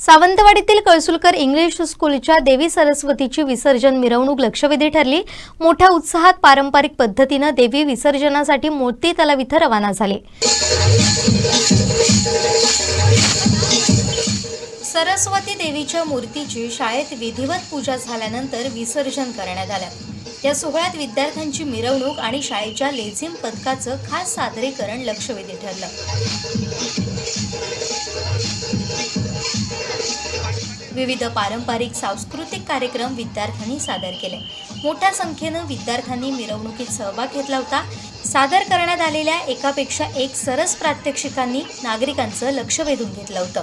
सावंतवाडीतील कळसुलकर English स्कूलच्या देवी सरस्वतीची विसर्जन मिरवणूक लक्षवेधी ठरली. मोठ्या उत्साहात पारंपरिक पद्धतीनं देवी विसर्जनासाठी मोती तलाव इथं रवाना झाले. सरस्वती देवीच्या मूर्तीची शाळेत विधिवत पूजा झाल्यानंतर विसर्जन करण्यात आलं. या सोहळ्यात विद्यार्थ्यांची मिरवणूक आणि शाळेच्या लेझिम पथकाचं खास सादरीकरण लक्षवेधी ठरलं. विविध पारंपरिक सांस्कृतिक कार्यक्रम विद्यार्थ्यांनी सादर केले. मोठ्या संख्येनं विद्यार्थ्यांनी मिरवणुकीत सहभाग घेतला होता. सादर करण्यात आलेल्या एकापेक्षा एक सरस प्रात्यक्षिकांनी नागरिकांचं लक्ष वेधून घेतलं होतं.